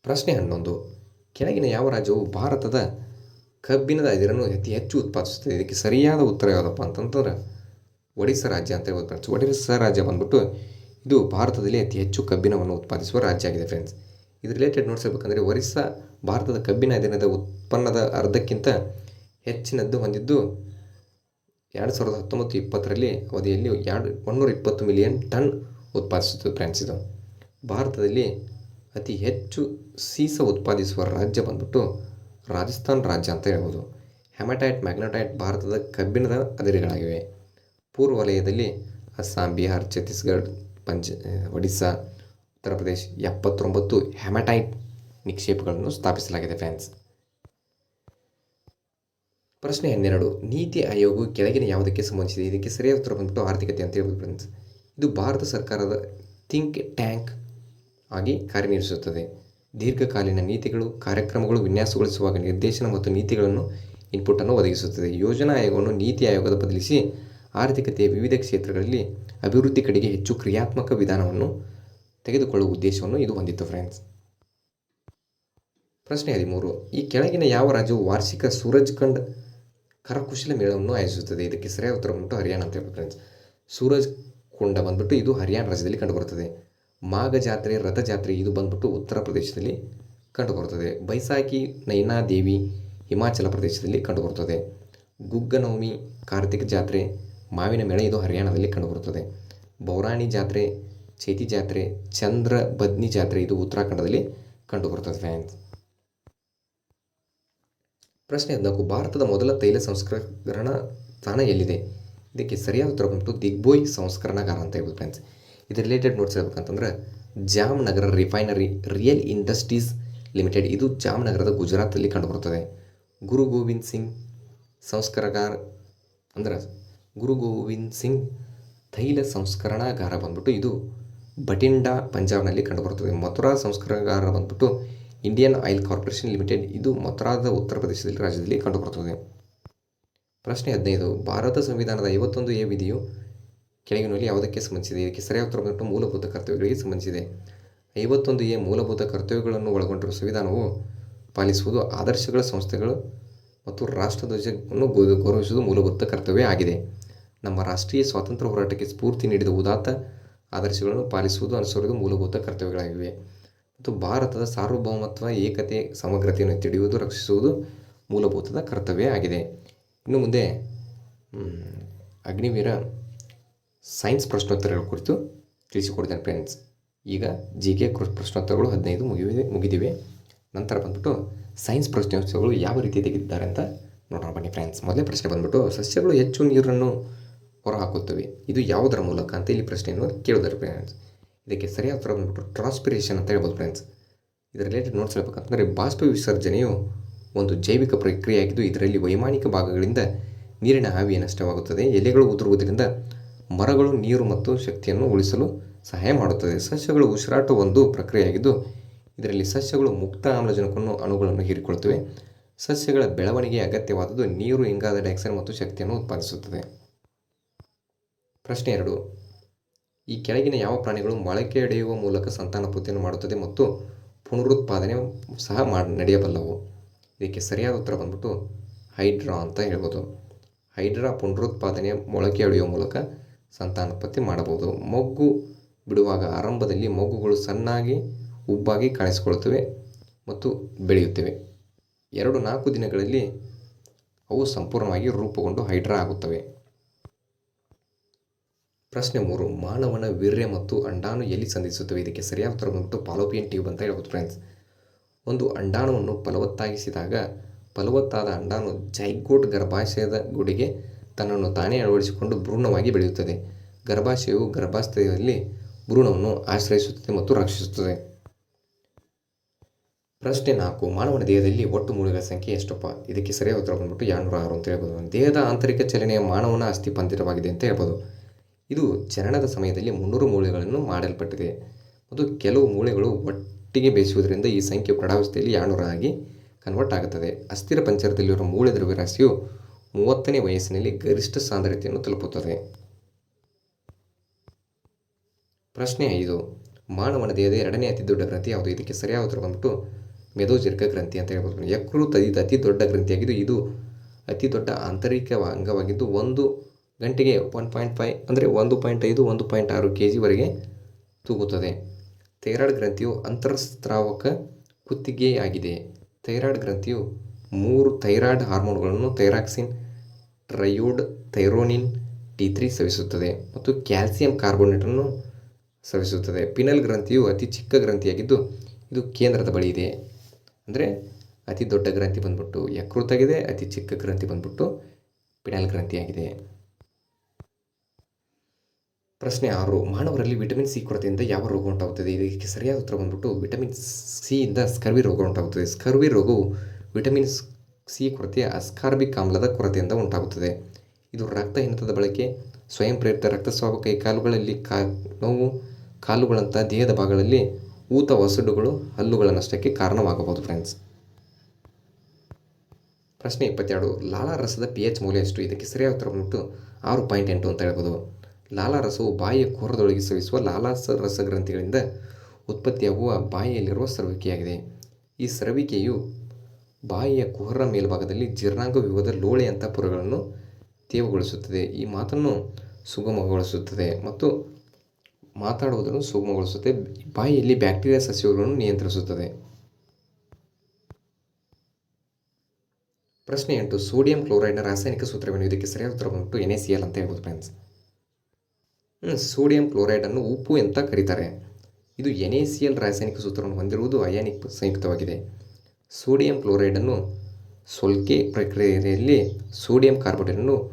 Speaker 1: ಪ್ರಶ್ನೆ ಹನ್ನೊಂದು. ಕೆಳಗಿನ ಯಾವ ರಾಜ್ಯವು ಭಾರತದ ಕಬ್ಬಿಣದ ಅದಿರನ್ನು ಅತಿ ಹೆಚ್ಚು ಉತ್ಪಾದಿಸುತ್ತದೆ ಇದಕ್ಕೆ ಸರಿಯಾದ ಉತ್ತರ ಯಾವುದಪ್ಪ ಅಂತಂತಂದ್ರೆ ಒಡಿಸ್ಸಾ ರಾಜ್ಯ ಅಂತ ಹೇಳ್ಬೋದು ಫ್ರೆಂಡ್ಸ್ ಒಡಿಸ್ಸಾ ರಾಜ್ಯ ಬಂದ್ಬಿಟ್ಟು ಇದು ಭಾರತದಲ್ಲಿ ಅತಿ ಹೆಚ್ಚು ಕಬ್ಬಿಣವನ್ನು ಉತ್ಪಾದಿಸುವ ರಾಜ್ಯ ಆಗಿದೆ ಫ್ರೆಂಡ್ಸ್ ಇದು ರಿಲೇಟೆಡ್ ನೋಡ್ಸಬೇಕಂದ್ರೆ ಒರಿಸ್ಸಾ ಭಾರತದ ಕಬ್ಬಿನ ಅದಿನದ ಉತ್ಪನ್ನದ ಅರ್ಧಕ್ಕಿಂತ ಹೆಚ್ಚಿನದ್ದು ಹೊಂದಿದ್ದು ಎರಡು ಸಾವಿರದ ಹತ್ತೊಂಬತ್ತು ಇಪ್ಪತ್ತರಲ್ಲಿ ಅವಧಿಯಲ್ಲಿ ಎರಡು ಒಂದೂರ ಇಪ್ಪತ್ತು ಮಿಲಿಯನ್ ಟನ್ ಉತ್ಪಾದಿಸುತ್ತದೆ ಫ್ರೆಂಡ್ಸ್ ಇದು. ಭಾರತದಲ್ಲಿ ಅತಿ ಹೆಚ್ಚು ಸೀಸ ಉತ್ಪಾದಿಸುವ ರಾಜ್ಯ ಬಂದ್ಬಿಟ್ಟು ರಾಜಸ್ಥಾನ್ ರಾಜ್ಯ ಅಂತ ಹೇಳ್ಬೋದು. ಹೆಮಟೈಟ್ ಮ್ಯಾಗ್ನಟೈಟ್ ಭಾರತದ ಕಬ್ಬಿಣದ ಅದಿರುಗಳಾಗಿವೆ. ಪೂರ್ವ ವಲಯದಲ್ಲಿ ಅಸ್ಸಾಂ, ಬಿಹಾರ್, ಛತ್ತೀಸ್ಗಢ, ಪಂಜ ಒಡಿಸ್ಸಾ, ಉತ್ತರ ಪ್ರದೇಶ್ ಎಪ್ಪತ್ತೊಂಬತ್ತು ಹೆಮಟೈಟ್ ನಿಕ್ಷೇಪಗಳನ್ನು ಸ್ಥಾಪಿಸಲಾಗಿದೆ ಫ್ಯಾನ್ಸ್ ಪ್ರಶ್ನೆ ಹನ್ನೆರಡು, ನೀತಿ ಆಯೋಗವು ಕೆಳಗಿನ ಯಾವುದಕ್ಕೆ ಸಂಬಂಧಿಸಿದೆ? ಇದಕ್ಕೆ ಸರಿಯಾದ ಉತ್ತರ ಬಂದ್ಬಿಟ್ಟು ಆರ್ಥಿಕತೆ ಅಂತ ಹೇಳ್ಬೋದು ಫ್ರೆಂಡ್ಸ್. ಇದು ಭಾರತ ಸರ್ಕಾರದ ಥಿಂಕ್ ಟ್ಯಾಂಕ್ ಆಗಿ ಕಾರ್ಯನಿರ್ವಹಿಸುತ್ತದೆ. ದೀರ್ಘಕಾಲೀನ ನೀತಿಗಳು, ಕಾರ್ಯಕ್ರಮಗಳು ವಿನ್ಯಾಸಗೊಳಿಸುವಾಗ ನಿರ್ದೇಶನ ಮತ್ತು ನೀತಿಗಳನ್ನು ಇನ್ಪುಟನ್ನು ಒದಗಿಸುತ್ತದೆ. ಯೋಜನಾ ಆಯೋಗವನ್ನು ನೀತಿ ಆಯೋಗದ ಬದಲಿಸಿ ಆರ್ಥಿಕತೆಯ ವಿವಿಧ ಕ್ಷೇತ್ರಗಳಲ್ಲಿ ಅಭಿವೃದ್ಧಿ ಕಡೆಗೆ ಹೆಚ್ಚು ಕ್ರಿಯಾತ್ಮಕ ವಿಧಾನವನ್ನು ತೆಗೆದುಕೊಳ್ಳುವ ಉದ್ದೇಶವನ್ನು ಇದು ಹೊಂದಿತ್ತು ಫ್ರೆಂಡ್ಸ್ ಪ್ರಶ್ನೆ ಹದಿಮೂರು. ಈ ಕೆಳಗಿನ ಯಾವ ರಾಜ್ಯವು ವಾರ್ಷಿಕ ಸೂರಜ್ಖಂಡ್ ಕರಕುಶಲ ಮೇಳವನ್ನು ಆಯೋಜಿಸುತ್ತದೆ? ಇದಕ್ಕೆ ಸರಿಯಾದ ಉತ್ತರ ಬಂದ್ಬಿಟ್ಟು ಹರಿಯಾಣ ಅಂತ ಹೇಳ್ಬೋದು ಫ್ರೆಂಡ್ಸ್ ಸೂರಜ್ ಕುಂಡ ಬಂದ್ಬಿಟ್ಟು ಇದು ಹರಿಯಾಣ ರಾಜ್ಯದಲ್ಲಿ ಕಂಡುಬರುತ್ತದೆ. ಮಾಘ ಜಾತ್ರೆ ರಥಜಾತ್ರೆ ಇದು ಬಂದ್ಬಿಟ್ಟು ಉತ್ತರ ಪ್ರದೇಶದಲ್ಲಿ ಕಂಡುಬರುತ್ತದೆ. ಬೈಸಾಖಿ ನೈನಾ ದೇವಿ ಹಿಮಾಚಲ ಪ್ರದೇಶದಲ್ಲಿ ಕಂಡುಬರುತ್ತದೆ. ಗುಗ್ಗನವಮಿ, ಕಾರ್ತಿಕ ಜಾತ್ರೆ, ಮಾವಿನ ಮೇಳ ಇದು ಹರಿಯಾಣದಲ್ಲಿ ಕಂಡುಬರುತ್ತದೆ. ಬೌರಾಣಿ ಜಾತ್ರೆ, ಚೈತಿ ಜಾತ್ರೆ, ಚಂದ್ರ ಬದ್ನಿ ಜಾತ್ರೆ ಇದು ಉತ್ತರಾಖಂಡದಲ್ಲಿ ಕಂಡುಬರುತ್ತದೆ ಫ್ಯಾನ್ಸ್ ಪ್ರಶ್ನೆ ಹದಿನಾಲ್ಕು ಭಾರತದ ಮೊದಲ ತೈಲ ಸಂಸ್ಕರಣ ತಾಣ ಎಲ್ಲಿದೆ? ಇದಕ್ಕೆ ಸರಿಯಾದ ಉತ್ತರ ಬಂದ್ಬಿಟ್ಟು ದಿಗ್ಬೋಯ್ ಸಂಸ್ಕರಣಾಗಾರ ಅಂತ ಹೇಳ್ಬೋದು ಫ್ರೆಂಡ್ಸ್. ಇದು related notes ಹೇಳ್ಬೇಕಂತಂದ್ರೆ Jamnagar refinery real industries limited ಇದು ಜಾಮ್ನಗರದ ಗುಜರಾತಲ್ಲಿ ಕಂಡುಬರುತ್ತದೆ. ಗುರು ಗೋವಿಂದ್ ಸಿಂಗ್ ಸಂಸ್ಕರಗಾರ ಅಂದ್ರೆ ಗುರು ಗೋವಿಂದ್ ಸಿಂಗ್ ತೈಲ ಸಂಸ್ಕರಣಾಗಾರ ಬಂದ್ಬಿಟ್ಟು ಇದು ಬಟಿಂಡಾ ಪಂಜಾಬ್ನಲ್ಲಿ ಕಂಡುಬರುತ್ತದೆ. ಮಥುರಾ ಸಂಸ್ಕರಣಾಗಾರ ಬಂದ್ಬಿಟ್ಟು ಇಂಡಿಯನ್ ಆಯಿಲ್ ಕಾರ್ಪೊರೇಷನ್ ಲಿಮಿಟೆಡ್ ಇದು ಮಥುರಾದ ಉತ್ತರ ಪ್ರದೇಶದಲ್ಲಿ ರಾಜ್ಯದಲ್ಲಿ ಕಂಡುಬರುತ್ತದೆ. ಪ್ರಶ್ನೆ ಹದಿನೈದು, ಭಾರತ ಸಂವಿಧಾನದ ಐವತ್ತೊಂದು ಎ ವಿಧಿಯು ಕೆಳಗಿನಲ್ಲಿ ಯಾವುದಕ್ಕೆ ಸಂಬಂಧಿಸಿದೆ? ಇದಕ್ಕೆ ಸರಿಯಾದ ಉತ್ತರ ಬಂದ್ಬಿಟ್ಟು ಮೂಲಭೂತ ಕರ್ತವ್ಯಗಳಿಗೆ ಸಂಬಂಧಿಸಿದೆ. ಐವತ್ತೊಂದು ಎ ಮೂಲಭೂತ ಕರ್ತವ್ಯಗಳನ್ನು ಒಳಗೊಂಡಿರುವ ಸಂವಿಧಾನವು ಪಾಲಿಸುವುದು ಆದರ್ಶಗಳ ಸಂಸ್ಥೆಗಳು ಮತ್ತು ರಾಷ್ಟ್ರಧ್ವಜವನ್ನು ಗೌರವಿಸುವುದು ಮೂಲಭೂತ ಕರ್ತವ್ಯ ಆಗಿದೆ. ನಮ್ಮ ರಾಷ್ಟ್ರೀಯ ಸ್ವಾತಂತ್ರ್ಯ ಹೋರಾಟಕ್ಕೆ ಸ್ಫೂರ್ತಿ ನೀಡಿದ ಉದಾತ್ತ ಆದರ್ಶಗಳನ್ನು ಪಾಲಿಸುವುದು ಅನುಸರಿಸುವುದು ಮೂಲಭೂತ ಕರ್ತವ್ಯಗಳಾಗಿವೆ. ಮತ್ತು ಭಾರತದ ಸಾರ್ವಭೌಮತ್ವ, ಏಕತೆ, ಸಮಗ್ರತೆಯನ್ನು ತಿಳಿಯುವುದು, ರಕ್ಷಿಸುವುದು ಮೂಲಭೂತದ ಕರ್ತವ್ಯ ಆಗಿದೆ. ಇನ್ನು ಮುಂದೆ ಅಗ್ನಿವೀರ ಸೈನ್ಸ್ ಪ್ರಶ್ನೋತ್ತರಗಳ ಕುರಿತು ತಿಳಿಸಿಕೊಡ್ತೇನೆ ಫ್ರೆಂಡ್ಸ್, ಈಗ ಜಿ ಕೆ ಪ್ರಶ್ನೋತ್ತರಗಳು ಹದಿನೈದು ಮುಗಿದಿವೆ ಮುಗಿದಿವೆ. ನಂತರ ಬಂದ್ಬಿಟ್ಟು ಸೈನ್ಸ್ ಪ್ರಶ್ನೋತ್ಸವಗಳು ಯಾವ ರೀತಿ ತೆಗೆದಿದ್ದಾರೆ ಅಂತ ನೋಡೋಣ ಬನ್ನಿ ಫ್ರೆಂಡ್ಸ್. ಮೊದಲೇ ಪ್ರಶ್ನೆ ಬಂದ್ಬಿಟ್ಟು, ಸಸ್ಯಗಳು ಹೆಚ್ಚು ನೀರನ್ನು ಹೊರಹಾಕುತ್ತವೆ. ಇದು ಯಾವುದರ ಮೂಲಕ ಅಂತ ಇಲ್ಲಿ ಪ್ರಶ್ನೆಯನ್ನು ಕೇಳಿದ್ದಾರೆ ಫ್ರೆಂಡ್ಸ್. ಇದಕ್ಕೆ ಸರಿಯಾದ ಉತ್ತರ ಬಂದ್ಬಿಟ್ಟು ಟ್ರಾನ್ಸ್ಪಿರೇಷನ್ ಅಂತ ಹೇಳ್ಬೋದು ಫ್ರೆಂಡ್ಸ್. ಇದರ ರಿಲೇಟೆಡ್ ನೋಟ್ಸ್ ಹೇಳ್ಬೇಕಂತಂದರೆ, ಬಾಷ್ಪ ವಿಸರ್ಜನೆಯು ಒಂದು ಜೈವಿಕ ಪ್ರಕ್ರಿಯೆಯಾಗಿದ್ದು, ಇದರಲ್ಲಿ ವೈಮಾನಿಕ ಭಾಗಗಳಿಂದ ನೀರಿನ ಆವಿಯ ನಷ್ಟವಾಗುತ್ತದೆ. ಎಲೆಗಳು ಉದುರುವುದರಿಂದ ಮರಗಳು, ನೀರು ಮತ್ತು ಶಕ್ತಿಯನ್ನು ಉಳಿಸಲು ಸಹಾಯ ಮಾಡುತ್ತದೆ. ಸಸ್ಯಗಳು ಉಸಿರಾಟ ಒಂದು ಪ್ರಕ್ರಿಯೆಯಾಗಿದ್ದು, ಇದರಲ್ಲಿ ಸಸ್ಯಗಳು ಮುಕ್ತ ಆಮ್ಲಜನಕವನ್ನು ಅಣುಗಳನ್ನು ಹೀರಿಕೊಳ್ಳುತ್ತವೆ. ಸಸ್ಯಗಳ ಬೆಳವಣಿಗೆ ಅಗತ್ಯವಾದದ್ದು ನೀರು ಇಂಗಾದ ಡೈಆಕ್ಸೈಡ್ ಮತ್ತು ಶಕ್ತಿಯನ್ನು ಉತ್ಪಾದಿಸುತ್ತದೆ. ಪ್ರಶ್ನೆ ಎರಡು. ಈ ಕೆಳಗಿನ ಯಾವ ಪ್ರಾಣಿಗಳು ಮೊಳಕೆಯೊಡೆಯುವ ಮೂಲಕ ಸಂತಾನೋತ್ಪತ್ತಿಯನ್ನು ಮಾಡುತ್ತದೆ ಮತ್ತು ಪುನರುತ್ಪಾದನೆ ಸಹ ಮಾಡಿ ನಡೆಯಬಲ್ಲವು? ಇದಕ್ಕೆ ಸರಿಯಾದ ಉತ್ತರ ಬಂದ್ಬಿಟ್ಟು ಹೈಡ್ರಾ ಅಂತ ಹೇಳ್ಬೋದು. ಹೈಡ್ರಾ ಪುನರುತ್ಪಾದನೆಯ ಮೊಳಕೆಯೊಡೆಯುವ ಮೂಲಕ ಸಂತಾನೋತ್ಪತ್ತಿ ಮಾಡಬಹುದು. ಮೊಗ್ಗು ಬಿಡುವಾಗ ಆರಂಭದಲ್ಲಿ ಮೊಗ್ಗುಗಳು ಸಣ್ಣಾಗಿ, ಉಬ್ಬಾಗಿ ಕಾಣಿಸಿಕೊಳ್ಳುತ್ತವೆ ಮತ್ತು ಬೆಳೆಯುತ್ತವೆ. ಎರಡು ನಾಲ್ಕು ದಿನಗಳಲ್ಲಿ ಅವು ಸಂಪೂರ್ಣವಾಗಿ ರೂಪುಗೊಂಡು ಹೈಡ್ರಾ ಆಗುತ್ತವೆ. ಪ್ರಶ್ನೆ ಮೂರು, ಮಾನವನ ವೀರ್ಯ ಮತ್ತು ಅಂಡಾಣು ಎಲ್ಲಿ ಸಂಧಿಸುತ್ತವೆ? ಇದಕ್ಕೆ ಸರಿಯಾದ ಉತ್ತರ ಬಂದ್ಬಿಟ್ಟು ಪಾಲೋಪಿಯನ್ ಟ್ಯೂಬ್ ಅಂತ ಹೇಳ್ಬೋದು ಫ್ರೆಂಡ್ಸ್ ಒಂದು ಅಂಡಾಣುವನ್ನು ಫಲವತ್ತಾಗಿಸಿದಾಗ, ಫಲವತ್ತಾದ ಅಂಡಾಣು ಜೈಗೋಟ್ ಗರ್ಭಾಶಯದ ಗುಡಿಗೆ ತನ್ನನ್ನು ತಾನೇ ಅಳವಡಿಸಿಕೊಂಡು ಭ್ರೂಣವಾಗಿ ಬೆಳೆಯುತ್ತದೆ. ಗರ್ಭಾಶಯವು ಗರ್ಭಾಸ್ಥೆಯಲ್ಲಿ ಭ್ರೂಣವನ್ನು ಆಶ್ರಯಿಸುತ್ತದೆ ಮತ್ತು ರಕ್ಷಿಸುತ್ತದೆ. ಪ್ರಶ್ನೆ ನಾಲ್ಕು, ಮಾನವನ ದೇಹದಲ್ಲಿ ಒಟ್ಟು ಮೂಳೆಗಳ ಸಂಖ್ಯೆ ಎಷ್ಟಪ್ಪ? ಇದಕ್ಕೆ ಸರಿಯಾದ ಉತ್ತರ ಬಂದ್ಬಿಟ್ಟು ಎರಡುನೂರ ಆರು ಅಂತ ಹೇಳ್ಬೋದು. ದೇಹದ ಆಂತರಿಕ ಚಲನೆಯ ಮಾನವನ ಅಸ್ಥಿಪಂಜರವಾಗಿದೆ ಅಂತ ಹೇಳ್ಬೋದು. ಇದು ಚರಣದ ಸಮಯದಲ್ಲಿ ಮುನ್ನೂರು ಮೂಳೆಗಳನ್ನು ಮಾಡಲ್ಪಟ್ಟಿದೆ. ಮತ್ತು ಕೆಲವು ಮೂಳೆಗಳು ಒಟ್ಟಿಗೆ ಬೇಯಿಸುವುದರಿಂದ ಈ ಸಂಖ್ಯೆ ಪ್ರಡಾವಸ್ಥೆಯಲ್ಲಿ ಎರಡುನೂರ ಆಗಿ ಕನ್ವರ್ಟ್ ಆಗುತ್ತದೆ. ಅಸ್ಥಿರ ಪಂಚರದಲ್ಲಿರುವ ಮೂಳೆ ದ್ರವ್ಯರಾಶಿಯು ಮೂವತ್ತನೇ ವಯಸ್ಸಿನಲ್ಲಿ ಗರಿಷ್ಠ ಸಾಂದ್ರತೆಯನ್ನು ತಲುಪುತ್ತದೆ. ಪ್ರಶ್ನೆ ಐದು. ಮಾನವನ ದೇಹದ ಎರಡನೇ ಅತಿ ದೊಡ್ಡ ಗ್ರಂಥಿ ಯಾವುದು? ಇದಕ್ಕೆ ಸರಿಯಾದ ಉತ್ತರ ಬಂದ್ಬಿಟ್ಟು ಮೆದೋಜಿರ್ಕ ಗ್ರಂಥಿ ಅಂತ ಹೇಳ್ಬೋದು. ಯಕೃತ್ ಅತಿ ಅತಿ ದೊಡ್ಡ ಗ್ರಂಥಿಯಾಗಿದ್ದು, ಇದು ಅತಿ ದೊಡ್ಡ ಆಂತರಿಕ ಅಂಗವಾಗಿದ್ದು, ಒಂದು ಗಂಟೆಗೆ ಒನ್ ಪಾಯಿಂಟ್ ಫೈವ್ ಅಂದರೆ ಒಂದು ಪಾಯಿಂಟ್ ಐದು, ಒಂದು ಪಾಯಿಂಟ್ ಆರು ಕೆ ಜಿವರೆಗೆ ತೂಗುತ್ತದೆ. ಥೈರಾಯ್ಡ್ ಗ್ರಂಥಿಯು ಅಂತರಸ್ರಾವಕ ಕುತ್ತಿಗೆಯಾಗಿದೆ. ಥೈರಾಯ್ಡ್ ಗ್ರಂಥಿಯು ಮೂರು ಥೈರಾಯ್ಡ್ ಹಾರ್ಮೋನ್ಗಳನ್ನು thyroxine triiodothyronine T three ಸವಿಸುತ್ತದೆ ಮತ್ತು ಕ್ಯಾಲ್ಸಿಯಂ ಕಾರ್ಬೋನೇಟನ್ನು ಸವಿಸುತ್ತದೆ. ಪಿನಲ್ ಗ್ರಂಥಿಯು ಅತಿ ಚಿಕ್ಕ ಗ್ರಂಥಿಯಾಗಿದ್ದು ಇದು ಕೇಂದ್ರದ ಬಳಿ ಇದೆ. ಅಂದರೆ ಅತಿ ದೊಡ್ಡ ಗ್ರಂಥಿ ಬಂದ್ಬಿಟ್ಟು ಯಕೃತಾಗಿದೆ ಅತಿ ಚಿಕ್ಕ ಗ್ರಂಥಿ ಬಂದ್ಬಿಟ್ಟು ಪಿನಲ್ ಗ್ರಂಥಿಯಾಗಿದೆ. ಪ್ರಶ್ನೆ ಆರು, ಮಾನವರಲ್ಲಿ ವಿಟಮಿನ್ ಸಿ ಕೊರತೆಯಿಂದ ಯಾವ ರೋಗ ಉಂಟಾಗುತ್ತದೆ? ಇದಕ್ಕೆ ಸರಿಯಾದ ಉತ್ತರ ಬಂದ್ಬಿಟ್ಟು ವಿಟಮಿನ್ ಸಿಯಿಂದ ಸ್ಕರ್ವಿ ರೋಗ ಉಂಟಾಗುತ್ತದೆ. ಸ್ಕರ್ವಿ ರೋಗವು ವಿಟಮಿನ್ ಸಿ ಕೊರತೆ ಅಸ್ಕಾರ್ಬಿಕ್ ಆಮ್ಲದ ಕೊರತೆಯಿಂದ ಉಂಟಾಗುತ್ತದೆ. ಇದು ರಕ್ತಹೀನತದ ಬಳಕೆ, ಸ್ವಯಂ ಪ್ರೇರಿತ ರಕ್ತಸ್ರಾವ ಕೈ ಕಾಲುಗಳಲ್ಲಿ ಕಾ, ನೋವು, ಕಾಲುಗಳಂತಹ ದೇಹದ ಭಾಗಗಳಲ್ಲಿ ಊತ ಒಸಡುಗಳು ಹಲ್ಲುಗಳ ನಷ್ಟಕ್ಕೆ ಕಾರಣವಾಗಬಹುದು ಫ್ರೆಂಡ್ಸ್ ಪ್ರಶ್ನೆ ಇಪ್ಪತ್ತೆರಡು ಲಾಲಾರಸದ ಪಿ ಎಚ್ ಮೌಲ್ಯ ಎಷ್ಟು? ಇದಕ್ಕೆ ಸರಿಯಾದ ಉತ್ತರ ಬಂದ್ಬಿಟ್ಟು ಆರು ಪಾಯಿಂಟ್ ಎಂಟು ಅಂತ ಹೇಳ್ಬೋದು. ಲಾಲಾರಸವು ಬಾಯಿಯ ಕೋರದೊಳಗೆ ಸವಿಸುವ ಲಾಲಾಸ ರಸಗ್ರಂಥಿಗಳಿಂದ ಉತ್ಪತ್ತಿಯಾಗುವ ಬಾಯಿಯಲ್ಲಿರುವ ಸ್ರವಿಕೆಯಾಗಿದೆ. ಈ ಸ್ರವಿಕೆಯು ಬಾಯಿಯ ಕುಹರ ಮೇಲ್ಭಾಗದಲ್ಲಿ ಜೀರ್ಣಾಂಗ ವಿಭದ ಲೋಳೆಯಂಥ ಪುರಗಳನ್ನು ತೇವಗೊಳಿಸುತ್ತದೆ. ಈ ಮಾತನ್ನು ಸುಗಮಗೊಳಿಸುತ್ತದೆ ಮತ್ತು ಮಾತಾಡುವುದನ್ನು ಸುಗಮಗೊಳಿಸುತ್ತದೆ. ಬಾಯಿಯಲ್ಲಿ ಬ್ಯಾಕ್ಟೀರಿಯಾ ಸಸ್ಯಗಳನ್ನು ನಿಯಂತ್ರಿಸುತ್ತದೆ. ಪ್ರಶ್ನೆ ಎಂಟು, ಸೋಡಿಯಂ ಕ್ಲೋರೈಡ್ನ ರಾಸಾಯನಿಕ ಸೂತ್ರವೇನು? ಇದಕ್ಕೆ ಸರಿಯಾದ ಉತ್ತರ ಬಂದ್ಬಿಟ್ಟು ಎನ್ ಎ ಸಿ ಎಲ್ ಅಂತ ಹೇಳ್ಬೋದು ಫ್ರೆಂಡ್ಸ್ ಸೋಡಿಯಂ ಕ್ಲೋರೈಡನ್ನು ಉಪ್ಪು ಅಂತ ಕರೀತಾರೆ. ಇದು ಎನ್ ಎ ಸಿ ಎಲ್ ರಾಸಾಯನಿಕ ಸೂತ್ರವನ್ನು ಹೊಂದಿರುವುದು ಅಯಾನಿಕ್ ಸಂಯುಕ್ತವಾಗಿದೆ. ಸೋಡಿಯಂ ಕ್ಲೋರೈಡನ್ನು ಸೊಲ್ಕೆ ಪ್ರಕ್ರಿಯೆಯಲ್ಲಿ ಸೋಡಿಯಂ ಕಾರ್ಬೋನೇಟನ್ನು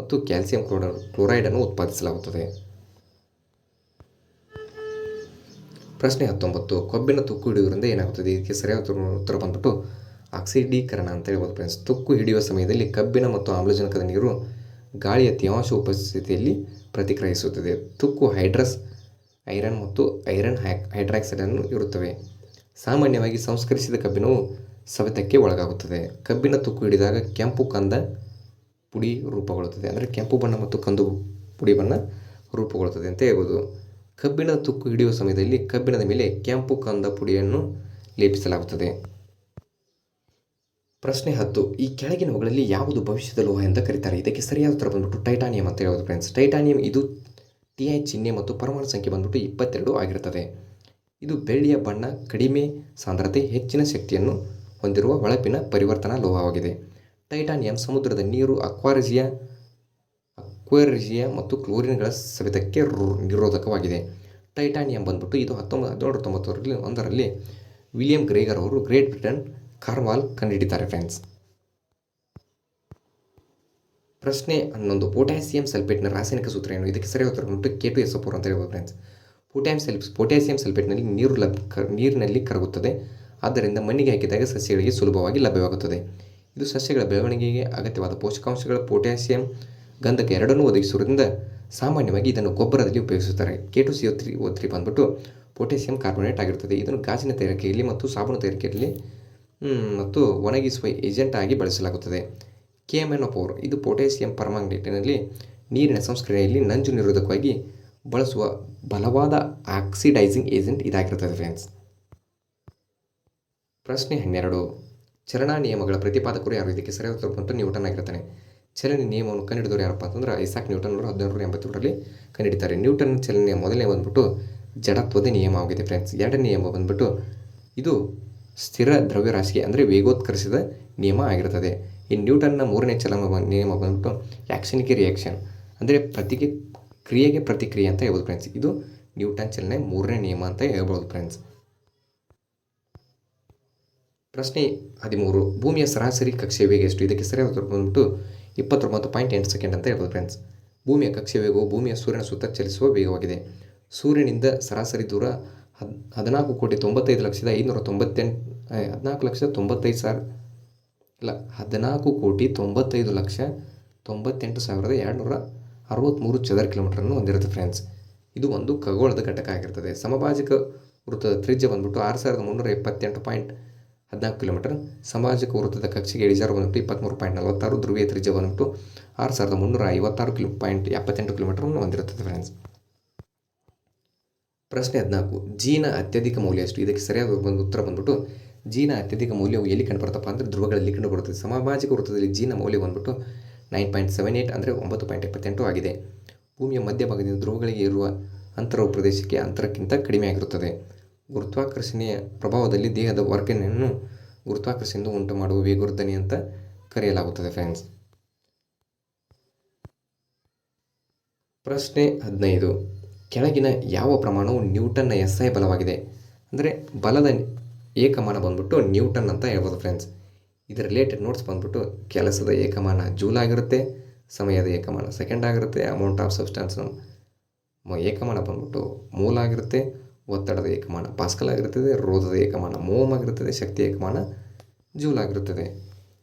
Speaker 1: ಮತ್ತು ಕ್ಯಾಲ್ಸಿಯಂ ಕ್ಲೋರ ಕ್ಲೋರೈಡನ್ನು ಉತ್ಪಾದಿಸಲಾಗುತ್ತದೆ. ಪ್ರಶ್ನೆ ಹತ್ತೊಂಬತ್ತು, ಕೊಬ್ಬಿನ ತುಕ್ಕು ಹಿಡಿಯುವುದರಿಂದ ಏನಾಗುತ್ತದೆ? ಇದಕ್ಕೆ ಸರಿಯಾದ ಉತ್ತರ- ಬಂದ್ಬಿಟ್ಟು ಆಕ್ಸಿಡೀಕರಣ ಅಂತ ಹೇಳ್ಬೋದು ಫ್ರೆಂಡ್ಸ್ ತುಕ್ಕು ಹಿಡಿಯುವ ಸಮಯದಲ್ಲಿ ಕಬ್ಬಿಣ ಮತ್ತು ಆಮ್ಲಜನಕದ ನೀರು ಗಾಳಿಯ ತೇವಾಂಶ ಉಪಸ್ಥಿತಿಯಲ್ಲಿ ಪ್ರತಿಕ್ರಿಯಿಸುತ್ತದೆ. ತುಕ್ಕು ಹೈಡ್ರಸ್, ಐರನ್ ಮತ್ತು ಐರನ್ ಹೈ ಹೈಡ್ರಾಕ್ಸೈಡನ್ನು ಇರುತ್ತವೆ. ಸಾಮಾನ್ಯವಾಗಿ ಸಂಸ್ಕರಿಸಿದ ಕಬ್ಬಿಣವು ಸವೆತಕ್ಕೆ ಒಳಗಾಗುತ್ತದೆ. ಕಬ್ಬಿನ ತುಕ್ಕು ಹಿಡಿದಾಗ ಕೆಂಪು ಕಂದ ಪುಡಿ ರೂಪುಗೊಳ್ಳುತ್ತದೆ. ಅಂದರೆ ಕೆಂಪು ಬಣ್ಣ ಮತ್ತು ಕಂದು ಪುಡಿ ಬಣ್ಣ ರೂಪುಗೊಳ್ಳುತ್ತದೆ ಅಂತ ಹೇಳ್ಬೋದು. ಕಬ್ಬಿಣದ ತುಕ್ಕು ಹಿಡಿಯುವ ಸಮಯದಲ್ಲಿ ಕಬ್ಬಿಣದ ಮೇಲೆ ಕೆಂಪು ಕಂದ ಪುಡಿಯನ್ನು ಲೇಪಿಸಲಾಗುತ್ತದೆ. ಪ್ರಶ್ನೆ ಹತ್ತು. ಈ ಕೆಳಗಿನವುಗಳಲ್ಲಿ ಯಾವುದು ಭವಿಷ್ಯದ ಲೋಹ ಎಂದು ಕರೀತಾರೆ? ಇದಕ್ಕೆ ಸರಿಯಾದ ಉತ್ತರ ಬಂದ್ಬಿಟ್ಟು ಟೈಟಾನಿಯಂ ಅಂತ ಹೇಳೋದು ಫ್ರೆಂಡ್ಸ್ ಟೈಟಾನಿಯಂ ಇದು ಟಿ ಐ ಚಿಹ್ನೆ ಮತ್ತು ಪರಮಾಣು ಸಂಖ್ಯೆ ಬಂದ್ಬಿಟ್ಟು ಇಪ್ಪತ್ತೆರಡು ಆಗಿರುತ್ತದೆ. ಇದು ಬೆಳ್ಳಿಯ ಬಣ್ಣ, ಕಡಿಮೆ ಸಾಂದ್ರತೆ, ಹೆಚ್ಚಿನ ಶಕ್ತಿಯನ್ನು ಹೊಂದಿರುವ ಹೊಳಪಿನ ಪರಿವರ್ತನಾ ಲೋಹವಾಗಿದೆ. ಟೈಟಾನಿಯಂ ಸಮುದ್ರದ ನೀರು ಅಕ್ವಾರಿಜಿಯಾ, ಅಕ್ವೇರಿಜಿಯಾ ಮತ್ತು ಕ್ಲೋರಿನ್ಗಳ ಸವೆತಕ್ಕೆ ನಿರೋಧಕವಾಗಿದೆ. ಟೈಟಾನಿಯಂ ಬಂದ್ಬಿಟ್ಟು ಇದು ಹತ್ತೊಂಬತ್ತು ಹದಿನೇಳು ತೊಂಬತ್ತರಲ್ಲಿ ಒಂದರಲ್ಲಿ ವಿಲಿಯಂ ಗ್ರೇಗರ್ ಅವರು ಗ್ರೇಟ್ ಬ್ರಿಟನ್ ಕಾರ್ವಾಲ್ ಕಂಡುಹಿಡಿತಾರೆ ಫ್ರೆಂಡ್ಸ್. ಪ್ರಶ್ನೆ ಹನ್ನೊಂದು, ಪೊಟ್ಯಾಸಿಯಂ ಸಲ್ಫೇಟ್ನ ರಾಸಾಯನಿಕ ಸೂತ್ರ ಏನು ಇದಕ್ಕೆ ಸರಿಯಾದ ಉತ್ತರ ಬಂದ್ಬಿಟ್ಟು ಕೆ ಟು ಎಸ್ ಫೋರ್ ಅಂತ ಹೇಳ್ಬೋದು ಫ್ರೆಂಡ್ಸ್. ಪೊಟ್ಯಾಮ್ ಸೆಲ್ ಪೊಟ್ಯಾಸಿಯಂ ಸಲ್ಫೇಟ್ನಲ್ಲಿ ನೀರು ಲಭ್ ನೀರಿನಲ್ಲಿ ಕರಗುತ್ತದೆ. ಆದ್ದರಿಂದ ಮಣ್ಣಿಗೆ ಹಾಕಿದಾಗ ಸಸ್ಯಗಳಿಗೆ ಸುಲಭವಾಗಿ ಲಭ್ಯವಾಗುತ್ತದೆ. ಇದು ಸಸ್ಯಗಳ ಬೆಳವಣಿಗೆಗೆ ಅಗತ್ಯವಾದ ಪೋಷಕಾಂಶಗಳ ಪೊಟ್ಯಾಸಿಯಂ ಗಂಧಕ ಎರಡನ್ನೂ ಒದಗಿಸುವುದರಿಂದ ಸಾಮಾನ್ಯವಾಗಿ ಇದನ್ನು ಗೊಬ್ಬರದಲ್ಲಿ ಉಪಯೋಗಿಸುತ್ತಾರೆ. K two C O three O three ಬಂದ್ಬಿಟ್ಟು ಪೊಟ್ಯಾಸಿಯಂ ಕಾರ್ಬೋನೇಟ್ ಆಗಿರುತ್ತದೆ. ಇದನ್ನು ಗಾಜಿನ ತಯಾರಿಕೆಯಲ್ಲಿ ಮತ್ತು ಸಾಬೂನು ತಯಾರಿಕೆಯಲ್ಲಿ ಮತ್ತು ಒಣಗಿಸುವ ಏಜೆಂಟ್ ಆಗಿ ಬಳಸಲಾಗುತ್ತದೆ. ಕೆ ಎಂ ಎನ್ ಫೋರ್ ಇದು ಪೊಟ್ಯಾಸಿಯಂ ಪರ್ಮಾಂಗನೇಟಿನಲ್ಲಿ ನೀರಿನ ಸಂಸ್ಕರಣೆಯಲ್ಲಿ ನಂಜು ನಿರೋಧಕವಾಗಿ ಬಳಸುವ ಬಲವಾದ ಆಕ್ಸಿಡೈಸಿಂಗ್ ಏಜೆಂಟ್ ಇದಾಗಿರುತ್ತದೆ ಫ್ರೆಂಡ್ಸ್ ಪ್ರಶ್ನೆ ಹನ್ನೆರಡು. ಚಲನಾ ನಿಯಮಗಳ ಪ್ರತಿಪಾದಕರು ಯಾರು? ಇದಕ್ಕೆ ಸರಿಯಾದ ಉತ್ತರ ಬಂತು ನ್ಯೂಟನ್ ಆಗಿರ್ತಾನೆ ಚಲನೆ ನಿಯಮವನ್ನು ಕಂಡುಹಿಡಿದವರು ಯಾರಪ್ಪ ಅಂತಂದ್ರೆ ಐಸಾಕ್ ನ್ಯೂಟನ್ ಅವರು ಹದಿನೇಳು ಎಂಬತ್ತೇಳರಲ್ಲಿ ಕಂಡುಹಿಡಿತಾರೆ. ನ್ಯೂಟನ್ ಚಲನೆಯ ಮೊದಲನೇ ಬಂದ್ಬಿಟ್ಟು ಜಡತ್ವದ ನಿಯಮವಾಗಿದೆ ಫ್ರೆಂಡ್ಸ್ ಎರಡನೇ ನಿಯಮ ಬಂದ್ಬಿಟ್ಟು ಇದು ಸ್ಥಿರ ದ್ರವ್ಯರಾಶಿಗೆ ಅಂದರೆ ವೇಗೋತ್ಕರ್ಷದ ನಿಯಮ ಆಗಿರುತ್ತದೆ. ಈ ನ್ಯೂಟನ್ನ ಮೂರನೇ ಚಲನ ನಿಯಮ ಬಂದ್ಬಿಟ್ಟು ಆ್ಯಕ್ಷನ್ಗೆ ರಿಯಾಕ್ಷನ್ ಅಂದರೆ ಪ್ರತಿಗೆ ಕ್ರಿಯೆಗೆ ಪ್ರತಿಕ್ರಿಯೆ ಅಂತ ಹೇಳ್ಬೋದು ಫ್ರೆಂಡ್ಸ್ ಇದು ನ್ಯೂಟನ್ ಚಲನೆ ಮೂರನೇ ನಿಯಮ ಅಂತ ಹೇಳ್ಬೋದು ಫ್ರೆಂಡ್ಸ್ ಪ್ರಶ್ನೆ ಹದಿಮೂರು, ಭೂಮಿಯ ಸರಾಸರಿ ಕಕ್ಷೆ ವೇಗ ಎಷ್ಟು? ಇದಕ್ಕೆ ಸರಿಯಾದ ಬಂದ್ಬಿಟ್ಟು ಇಪ್ಪತ್ತೊಂಬತ್ತು ಪಾಯಿಂಟ್ ಎಂಟು ಸೆಕೆಂಡ್ ಅಂತ ಹೇಳ್ಬೋದು ಫ್ರೆಂಡ್ಸ್ ಭೂಮಿಯ ಕಕ್ಷೆ ವೇಗವು ಭೂಮಿಯ ಸೂರ್ಯನ ಸುತ್ತ ಚಲಿಸುವ ವೇಗವಾಗಿದೆ. ಸೂರ್ಯನಿಂದ ಸರಾಸರಿ ದೂರ ಹದ್, ಹದಿನಾಲ್ಕು ಕೋಟಿ ತೊಂಬತ್ತೈದು ಲಕ್ಷದ ಐನೂರ ತೊಂಬತ್ತೆಂಟು ಹದಿನಾಲ್ಕು ಲಕ್ಷದ ತೊಂಬತ್ತೈದು ಸಾವಿರ ಇಲ್ಲ, ಹದಿನಾಲ್ಕು ಕೋಟಿ ತೊಂಬತ್ತೈದು ಲಕ್ಷ ತೊಂಬತ್ತೆಂಟು ಸಾವಿರದ ಎರಡುನೂರ ಅರವತ್ತ್ಮೂರು ಚದರ ಕಿಲೋಮೀಟರನ್ನು ಹೊಂದಿರುತ್ತೆ ಫ್ರೆಂಡ್ಸ್. ಇದು ಒಂದು ಖಗೋಳದ ಘಟಕ ಆಗಿರ್ತದೆ. ಸಮಭಾಜಕ ವೃತ್ತದ ತ್ರಿಜ್ಯ ಬಂದ್ಬಿಟ್ಟು ಆರು ಸಾವಿರದ ಮುನ್ನೂರ ಎಪ್ಪತ್ತೆಂಟು ಪಾಯಿಂಟ್ ಹದಿನಾಲ್ಕು ಕಿಲೋಮೀಟರ್ ಸಮಾಜಕ ವೃತ್ತದ ಕಕ್ಷೆಗೆ ಇಳಿಜಾರು ಬಂದ್ಬಿಟ್ಟು ಇಪ್ಪತ್ತ್ಮೂರು ಪಾಯಿಂಟ್ ನಲವತ್ತಾರು, ಧ್ರುವೀಯ ತ್ರಿಜ್ಯ ಬಂದ್ಬಿಟ್ಟು ಆರು ಸಾವಿರದ ಮುನ್ನೂರ ಐವತ್ತಾರು ಕಿಲೋ ಪಾಯಿಂಟ್ ಎಪ್ಪತ್ತೆಂಟು ಕಿಲೋಮೀಟರನ್ನು ಹೊಂದಿರುತ್ತದೆ ಫ್ರೆಂಡ್ಸ್. ಪ್ರಶ್ನೆ ಹದಿನಾಲ್ಕು. ಜೀನ ಅತ್ಯಧಿಕ ಮೌಲ್ಯ ಎಷ್ಟು? ಇದಕ್ಕೆ ಸರಿಯಾದ ಒಂದು ಉತ್ತರ ಬಂದ್ಬಿಟ್ಟು ಜೀನ ಅತ್ಯಧಿಕ ಮೌಲ್ಯವು ಎಲ್ಲಿ ಕಂಡುಬರುತ್ತಪ್ಪ ಅಂದರೆ ಧ್ರುವಗಳಲ್ಲಿ ಕಂಡುಬರುತ್ತದೆ. ಸಮಾಜಿಕ ವೃತ್ತದಲ್ಲಿ ಜೀನ ಮೌಲ್ಯ ಬಂದ್ಬಿಟ್ಟು ನೈನ್ ಪಾಯಿಂಟ್ ಸೆವೆನ್ ಏಯ್ಟ್ ಅಂದರೆ ಒಂಬತ್ತು ಪಾಯಿಂಟ್ ಎಪ್ಪತ್ತೆಂಟು ಆಗಿದೆ. ಭೂಮಿಯ ಮಧ್ಯಭಾಗದಿಂದ ಧ್ರುವಗಳಿಗೆ ಇರುವ ಅಂತರವು ಪ್ರದೇಶಕ್ಕೆ ಅಂತರಕ್ಕಿಂತ ಕಡಿಮೆಯಾಗಿರುತ್ತದೆ ಗುರುತ್ವಾಕರ್ಷಣೆಯ ಪ್ರಭಾವದಲ್ಲಿ ದೇಹದ ವರ್ಗನೆಯನ್ನು ಗುರುತ್ವಾಕರ್ಷಣೆಯಿಂದ ಉಂಟು ಮಾಡುವ ವೇಗವರ್ಧನೆ ಅಂತ ಕರೆಯಲಾಗುತ್ತದೆ ಫ್ರೆಂಡ್ಸ್ ಪ್ರಶ್ನೆ ಹದಿನೈದು. ಕೆಳಗಿನ ಯಾವ ಪ್ರಮಾಣವು ನ್ಯೂಟನ್ನ ಎಸ್ ಐ ಬಲವಾಗಿದೆ? ಅಂದರೆ ಬಲದ ಏಕಮಾನ ಬಂದ್ಬಿಟ್ಟು ನ್ಯೂಟನ್ ಅಂತ ಹೇಳ್ಬೋದು ಫ್ರೆಂಡ್ಸ್ ಇದರ ರಿಲೇಟೆಡ್ ನೋಟ್ಸ್ ಬಂದ್ಬಿಟ್ಟು ಕೆಲಸದ ಏಕಮಾನ ಜೂಲ್ ಆಗಿರುತ್ತೆ, ಸಮಯದ ಏಕಮಾನ ಸೆಕೆಂಡ್ ಆಗಿರುತ್ತೆ ಅಮೌಂಟ್ ಆಫ್ ಸಬ್ಸ್ಟಾನ್ಸ್ ಏಕಮಾನ ಬಂದ್ಬಿಟ್ಟು ಮೂಲ ಆಗಿರುತ್ತೆ, ಒತ್ತಡದ ಏಕಮಾನ ಪಾಸ್ಕಲ್ ಆಗಿರುತ್ತದೆ ರೋಧದ ಏಕಮಾನ ಮೋಮ್ ಆಗಿರುತ್ತದೆ ಶಕ್ತಿ ಏಕಮಾನ ಜೂಲ್ ಆಗಿರುತ್ತದೆ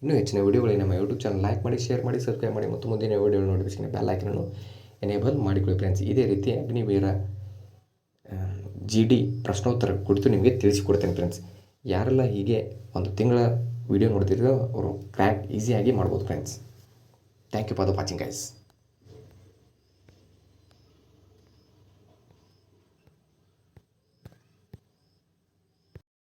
Speaker 1: ಇನ್ನೂ ಹೆಚ್ಚಿನ ವಿಡಿಯೋಗಳಿಗೆ ನಮ್ಮ ಯೂಟ್ಯೂಬ್ ಚಾನಲ್ ಲೈಕ್ ಮಾಡಿ ಶೇರ್ ಮಾಡಿ ಸಬ್ಸ್ಕ್ರೈಬ್ ಮಾಡಿ ಮತ್ತು ಮುಂದಿನ ವಿಡಿಯೋ ನೋಟಿಫಿಕೇಶನ್ ಬೆಲ್ ಐಕನನ್ನು ಎನೇಬಲ್ ಮಾಡಿಕೊಳ್ಳಿ ಫ್ರೆಂಡ್ಸ್ ಇದೇ ರೀತಿ ಅಗ್ನಿವೀರ ಜಿ ಡಿ ಪ್ರಶ್ನೋತ್ತರ ಕುರಿತು ನಿಮಗೆ ತಿಳಿಸಿಕೊಡ್ತೇನೆ ಫ್ರೆಂಡ್ಸ್ ಯಾರೆಲ್ಲ ಹೀಗೆ ಒಂದು ತಿಂಗಳ ವಿಡಿಯೋ ನೋಡ್ತಿದ್ರೆ ಅವರು ಕ್ರ್ಯಾಕ್ ಈಸಿಯಾಗಿ ಮಾಡ್ಬೋದು friends thank you for the watching guys